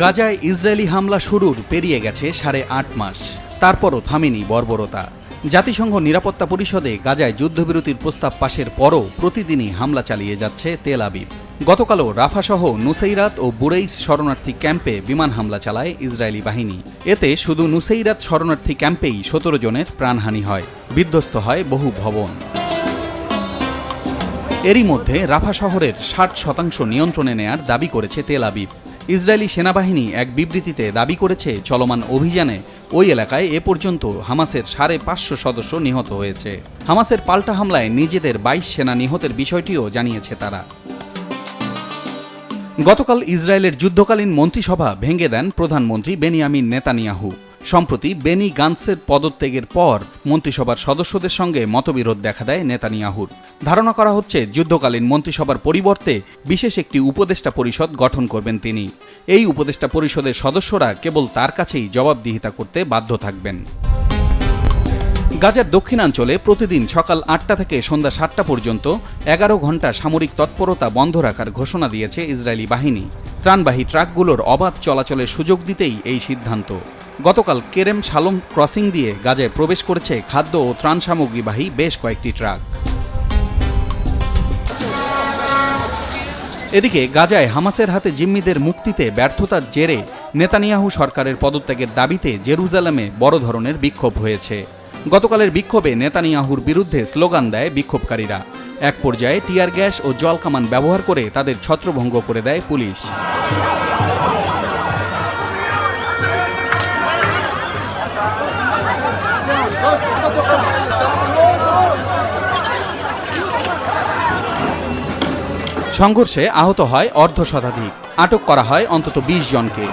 গাজায় ইসরায়েলি হামলা শুরুর পেরিয়ে গেছে সাড়ে আট মাস। তারপরও থামেনি বর্বরতা। জাতিসংঘ নিরাপত্তা পরিষদে গাজায় যুদ্ধবিরতির প্রস্তাব পাশের পরও প্রতিদিনই হামলা চালিয়ে যাচ্ছে তেল আবিব। গতকালও রাফাসহ নুসেইরাত ও বুরেইস শরণার্থী ক্যাম্পে বিমান হামলা চালায় ইসরায়েলি বাহিনী। এতে শুধু নুসেইরাত শরণার্থী ক্যাম্পেই সতেরো জনের প্রাণহানি হয়, বিধ্বস্ত হয় বহু ভবন। এরই মধ্যে রাফা শহরের ষাট শতাংশ নিয়ন্ত্রণে নেয়ার দাবি করেছে তেল আবিব। ইসরায়েলি সেনাবাহিনী এক বিবৃতিতে দাবি করেছে, চলমান অভিযানে ওই এলাকায় এ পর্যন্ত হামাসের সাড়ে পাঁচশো সদস্য নিহত হয়েছে। হামাসের পাল্টা হামলায় নিজেদের বাইশ সেনা নিহতের বিষয়টিও জানিয়েছে তারা। গতকাল ইসরায়েলের যুদ্ধকালীন মন্ত্রিসভা ভেঙে দেন প্রধানমন্ত্রী বেনিয়ামিন নেতানিয়াহু। সম্প্রতি বেনি গান্সের পদত্যাগের পর মন্ত্রিসভার সদস্যদের সঙ্গে মতবিরোধ দেখা দেয় নেতানিয়াহুর। ধারণা করা হচ্ছে, যুদ্ধকালীন মন্ত্রিসভার পরিবর্তে বিশেষ একটি উপদেষ্টা পরিষদ গঠন করবেন তিনি। এই উপদেষ্টা পরিষদের সদস্যরা কেবল তার কাছেই জবাবদিহিতা করতে বাধ্য থাকবেন। গাজার দক্ষিণাঞ্চলে প্রতিদিন সকাল আটটা থেকে সন্ধ্যা সাতটা পর্যন্ত এগারো ঘণ্টা সামরিক তৎপরতা বন্ধ রাখার ঘোষণা দিয়েছে ইসরায়েলি বাহিনী। ত্রাণবাহী ট্রাকগুলোর অবাধ চলাচলের সুযোগ দিতেই এই সিদ্ধান্ত। গতকাল কেরেম শালম ক্রসিং দিয়ে গাজায় প্রবেশ করেছে খাদ্য ও ত্রাণ সামগ্রীবাহী বেশ কয়েকটি ট্রাক। এদিকে গাজায় হামাসের হাতে জিম্মিদের মুক্তিতে ব্যর্থতার জেরে নেতানিয়াহু সরকারের পদত্যাগের দাবিতে জেরুজালেমে বড় ধরনের বিক্ষোভ হয়েছে। গতকালের বিক্ষোভে নেতানিয়াহুর বিরুদ্ধে স্লোগান দেয় বিক্ষোভকারীরা। এক পর্যায়ে টিয়ার গ্যাস ও জল কামান ব্যবহার করে তাদের ছত্রভঙ্গ করে দেয় পুলিশ। সংঘর্ষে আহত হয় অর্ধ শতাধিক। আটক করা হয় অন্তত বিশ জনকে।